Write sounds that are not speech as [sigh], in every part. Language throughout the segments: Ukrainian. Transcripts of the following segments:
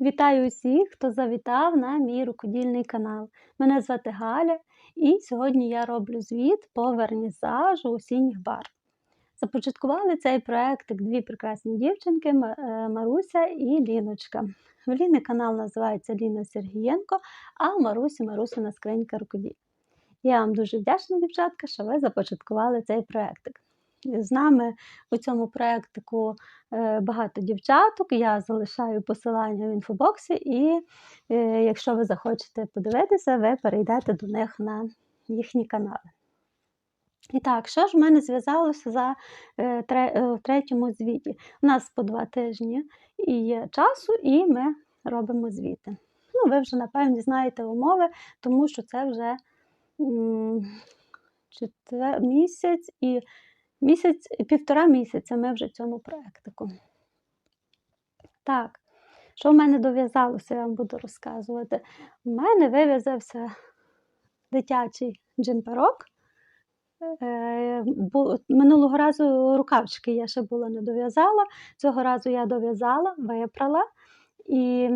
Вітаю усіх, хто завітав на мій рукодільний канал. Мене звати Галя, і сьогодні я роблю звіт по вернізажу осінніх барв. Започаткували цей проєктик дві прекрасні дівчинки е, Маруся і Ліночка. В Ліни канал називається Ліна Сергієнко, а у Марусі Марусина скринька рукоділь. Я вам дуже вдячна, дівчатка, що ви започаткували цей проєктик. З нами у цьому проєктику е, багато дівчаток. Я залишаю посилання в інфобоксі, і е, якщо ви захочете подивитися, ви перейдете до них на їхні канали. І так, що ж в мене зв'язалося за е, в третьому звіті? У нас по два тижні і є часу, і ми робимо звіти. Ну, ви вже, напевно, знаєте умови, тому що це вже м, місяць і місяць, півтора місяця ми вже в цьому проєктику. Так, що в мене дов'язалося, я вам буду розказувати. У мене вив'язався дитячий джемперок. Е, Минулого разу рукавчики я ще була не дов'язала. Цього разу я дов'язала, випрала і,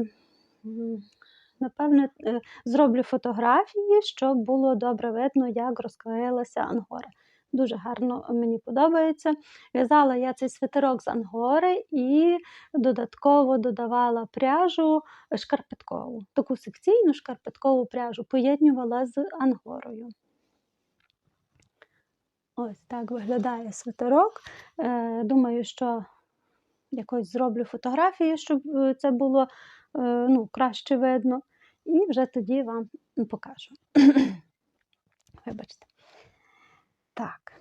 м, напевне, е, зроблю фотографії, щоб було добре видно, як розкроїлася ангора. Дуже гарно мені подобається. В'язала я цей свитерок з ангори і додатково додавала пряжу шкарпеткову, таку секційну шкарпеткову пряжу, поєднювала з ангорою. Ось так виглядає свитерок. Е, думаю, що якось зроблю фотографії, щоб е, це було е, ну, краще видно. І вже тоді вам покажу. [coughs] Вибачте. Так,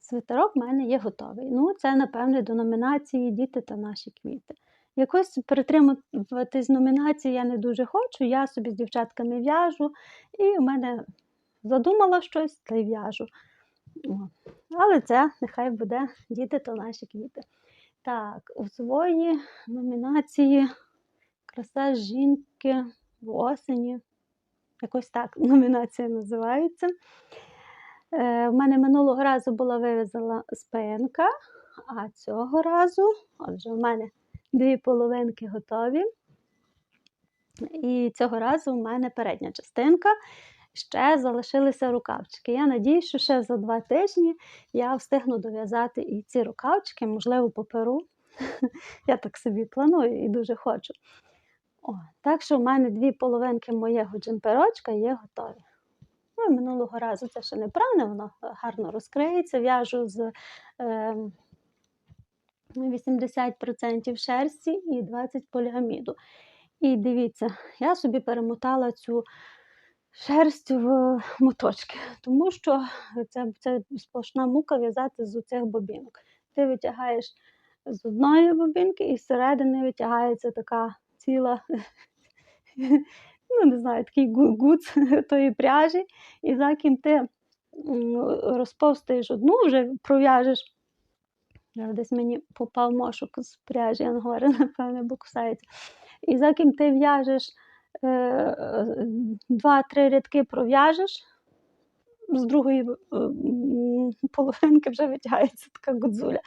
свитерок в мене є готовий. Ну, це, напевне, до номінації Діти та наші квіти. Якось перетримуватись номінації я не дуже хочу. Я собі з дівчатками в'яжу, і в мене задумала щось, та й в'яжу. Але це нехай буде діти та наші квіти. Так, у своїй номінації Краса жінки в осені. Якось так [laughs] номінація називається. Е, в мене минулого разу була вив'язана спинка, а цього разу, отже, в мене дві половинки готові. І цього разу в мене передня частинка. Ще залишилися рукавчики. Я надію, що ще за два тижні я встигну дов'язати і ці рукавчики, можливо, поперу. [laughs] Я так собі планую і дуже хочу. О, так що в мене дві половинки моєго джемперочка є готові. Ну, минулого разу це ще не пране, воно гарно розкриється. В'яжу з е, 80% шерсті і 20% поліаміду. І дивіться, я собі перемотала цю шерсть в моточки, тому що це, це сплошна мука в'язати з цих бобінок. Ти витягаєш з одної бобінки і зсередини витягається така ціла, ну не знаю, такий гу- гуц [laughs] тої пряжі, і за ким ти розповстаєш одну, вже пров'яжеш. Десь мені попав мошок з пряжі ангори, [laughs] напевне, бо кусається. І за ким ти в'яжеш е, два-три рядки пров'яжеш, з другої е, половинки вже витягається така гудзуля.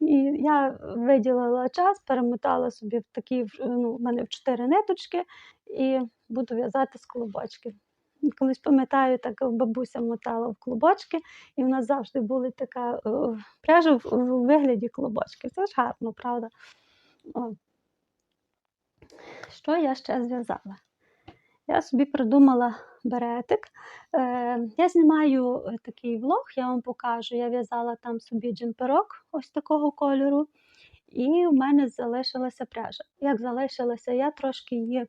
І я виділила час, перемотала собі в такі, в- ну, в мене в чотири ниточки, і буду в'язати з клубочки. Колись пам'ятаю, так бабуся мотала в клубочки, і в нас завжди була така е, пряжа в вигляді клубочків. Це ж гарно, правда? О. Що я ще зв'язала? Я собі придумала беретик. Е, я знімаю е, такий влог, я вам покажу. Я в'язала там собі джемперок ось такого кольору, і в мене залишилася пряжа. Як залишилася, я трошки її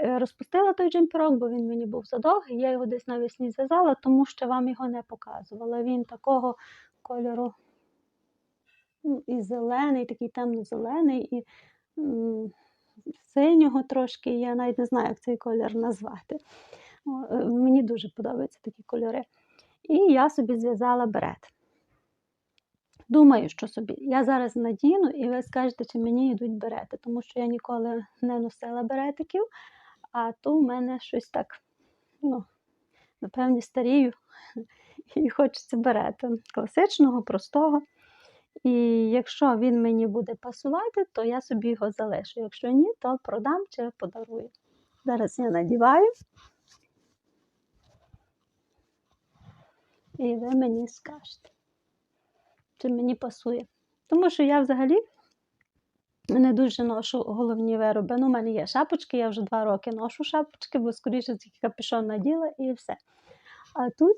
е, розпустила той джемперок, бо він мені був задовгий. Я його десь навесні зв'язала, тому що вам його не показувала. Він такого кольору ну, і зелений, такий темно-зелений, і синього трошки. Я навіть не знаю, як цей колір назвати. Е, Мені дуже подобаються такі кольори. І я собі зв'язала берет. Думаю, що собі. Я зараз надіну, і ви скажете, чи мені йдуть берети, тому що я ніколи не носила беретиків, а то в мене щось так, ну, напевне, старію [laughs] і хочеться берети. Класичного, простого. І якщо він мені буде пасувати, то я собі його залишу. Якщо ні, то продам чи подарую. Зараз я надіваю. І ви мені скажете, чи мені пасує. Тому що я взагалі не дуже ношу головні вироби. Ну, у мене є шапочки, я вже два роки ношу шапочки, бо скоріше тільки капюшон наділа і все. А тут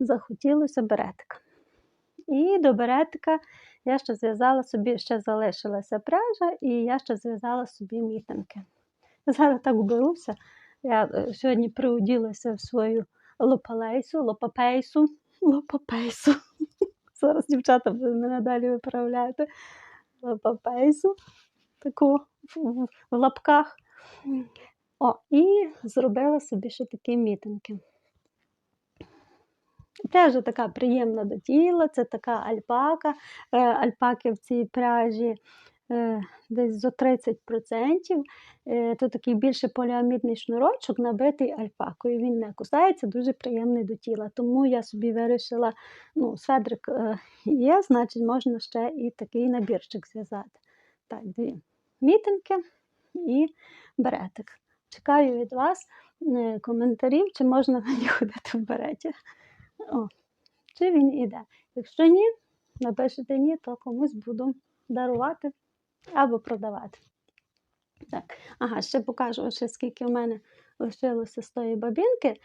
захотілося беретика. І до беретика я ще зв'язала собі, ще залишилася пряжа, і я ще зв'язала собі мітинки. Зараз так беруся. Я е, сьогодні приоділася в свою лопалейсу, лопапейсу, лопапейсу. [laughs] Зараз дівчата будуть мене далі виправляти. Лопапейсу, таку в лапках. О, і зробила собі ще такі мітинки. Пряжа така приємна до тіла, це така альпака. Е, Альпаки в цій пряжі е, десь зо 30%. Е, То такий більше поліамідний шнурочок, набитий альпакою. Він не кусається, дуже приємний до тіла. Тому я собі вирішила, ну, сведрик е, є, значить можна ще і такий набірчик зв'язати. Так, дві мітинки і беретик. Чекаю від вас коментарів, чи можна [laughs] мені ходити в береті. О, чи він іде. Якщо ні, напишете ні, то комусь буду дарувати або продавати. Так, ага, ще покажу, ще скільки в мене лишилося з тої бабінки.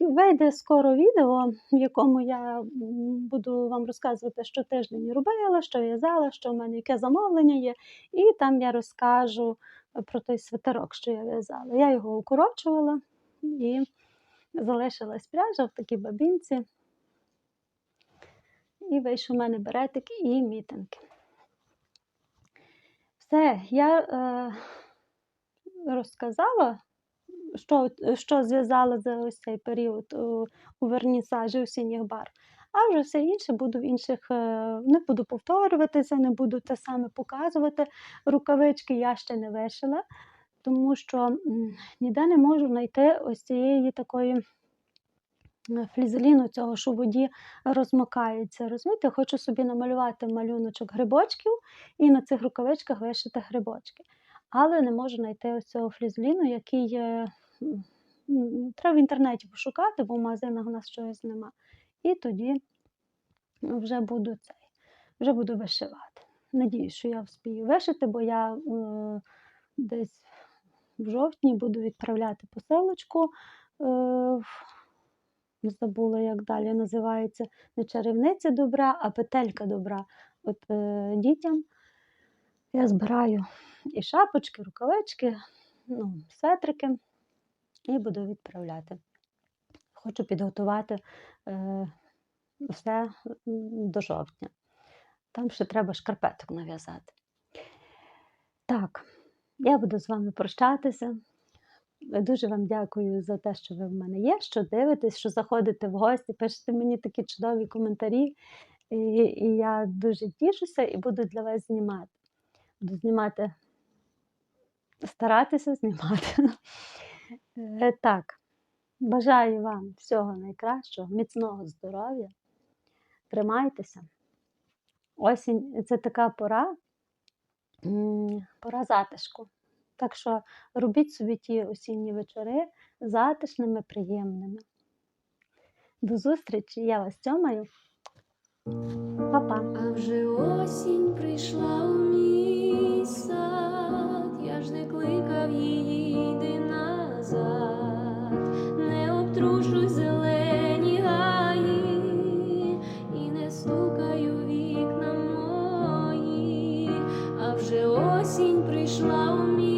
Вийде скоро відео, в якому я буду вам розказувати, що тиждень робила, що в'язала, що в мене яке замовлення є, і там я розкажу про той свитерок, що я в'язала. Я його укорочувала і залишилась пряжа в такій бабінці. І вийшов у мене беретик і мітинки. Все, я е, розказала, що, що зв'язала за ось цей період у, у вернісажі осінніх бар. А вже все інше буду в інших, е, не буду повторюватися, не буду те саме показувати. Рукавички я ще не вишила, тому що ніде не можу знайти ось цієї такої флізеліну, цього, що в воді розмокається. Розумієте, хочу собі намалювати малюночок грибочків і на цих рукавичках вишити грибочки. Але не можу знайти ось цього флізеліну, який е, треба в інтернеті пошукати, бо в магазинах у нас чогось нема. І тоді вже буду цей, вже буду вишивати. Надіюсь, що я вспію вишити, бо я е, десь в жовтні буду відправляти посилочку. Е, забула, як далі називається, не чарівниця добра, а петелька добра. От е, дітям я збираю і шапочки, рукавички, ну, сетрики і буду відправляти. Хочу підготувати е, все до жовтня. Там ще треба шкарпеток нав'язати. Так, я буду з вами прощатися. Дуже вам дякую за те, що ви в мене є, що дивитесь, що заходите в гості, пишете мені такі чудові коментарі. І, і я дуже тішуся і буду для вас знімати. Буду знімати, старатися знімати. Е, Так, бажаю вам всього найкращого, міцного здоров'я. Тримайтеся. Осінь це така пора, пора затишку. Так що робіть собі ті осінні вечори затишними, приємними. До зустрічі! Я вас цьомаю. Па-па! А вже осінь прийшла у мій сад, я ж не кликав її йди назад. slow me